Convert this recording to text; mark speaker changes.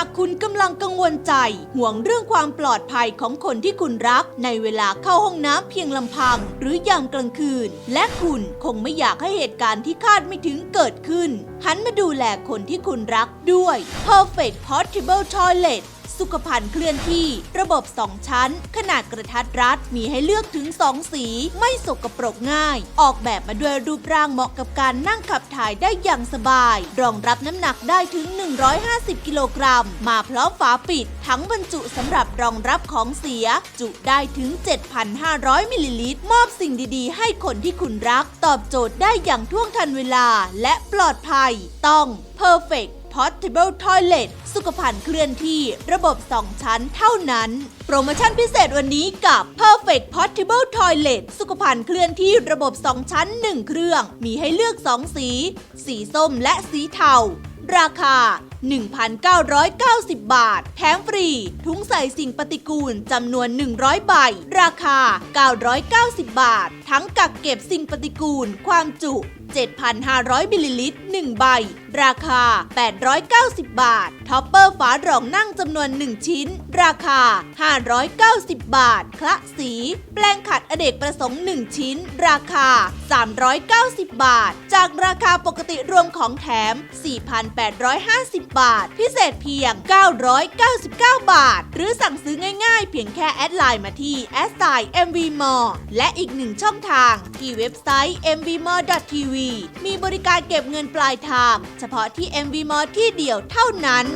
Speaker 1: ากคุณกำลังกังวลใจ ห่วงเรื่องความปลอดภัยของคนที่คุณรัก ในเวลาเข้าห้องน้ำเพียงลำพัง หรือยามกลางคืน และคุณคงไม่อยากให้เหตุการณ์ที่คาดไม่ถึงเกิดขึ้น หันมาดูแลคนที่คุณรักด้วย Perfect Portable Toilet สุขภัณฑ์เคลื่อนที่ ระบบ 2 ชั้น ขนาดกระทัดรัดมีให้เลือกถึง 2 สี ไม่สกปรกง่าย ออกแบบมาด้วยรูปร่างเหมาะกับการนั่งขับถ่ายได้อย่างสบาย รองรับน้ำหนักได้ถึง 150 กิโลกรัม มาพร้อมฝาปิด ทั้งบรรจุสำหรับรองรับของเสีย จุได้ถึง 7,500 มิลลิลิตร มอบสิ่งดีๆ ให้คนที่คุณรัก ตอบโจทย์ได้อย่างท่วงทันเวลาและปลอดภัย ต้อง Perfect Portable Toilet สุขภัณฑ์เคลื่อนที่ระบบ 2 ชั้นเท่านั้น โปรโมชั่นพิเศษวันนี้กับ Perfect Portable Toilet สุขภัณฑ์เคลื่อนที่ระบบ 2 ชั้น 1 เครื่อง มีให้เลือก 2 สี สีส้มและสีเทา ราคา 1,990 บาท แถมฟรี ถุงใส่สิ่งปฏิกูลจำนวน 100 ใบ ราคา 990 บาท ทั้งกักเก็บสิ่งปฏิกูล ความจุ 7,500มิลลิลิตร 1 ใบ ราคา 890 บาท ท็อปเปอร์ฝารองนั่งจำนวน 1 ชิ้น ราคา 590 บาท คละสี แปลงขัดอเนกประสงค์ 1 ชิ้น ราคา 390 บาท จากราคาปกติรวมของแถม 4,850 บาท พิเศษเพียง 999 บาท หรือสั่งซื้อง่ายๆ เพียงแค่แอดไลน์มาที่แอดไซน์ mvmall และอีกหนึ่งช่องทางที่เว็บไซต์ mvmor.tv มีบริการเก็บเงินปลายทางเฉพาะที่ mvmor ที่เดียวเท่านั้น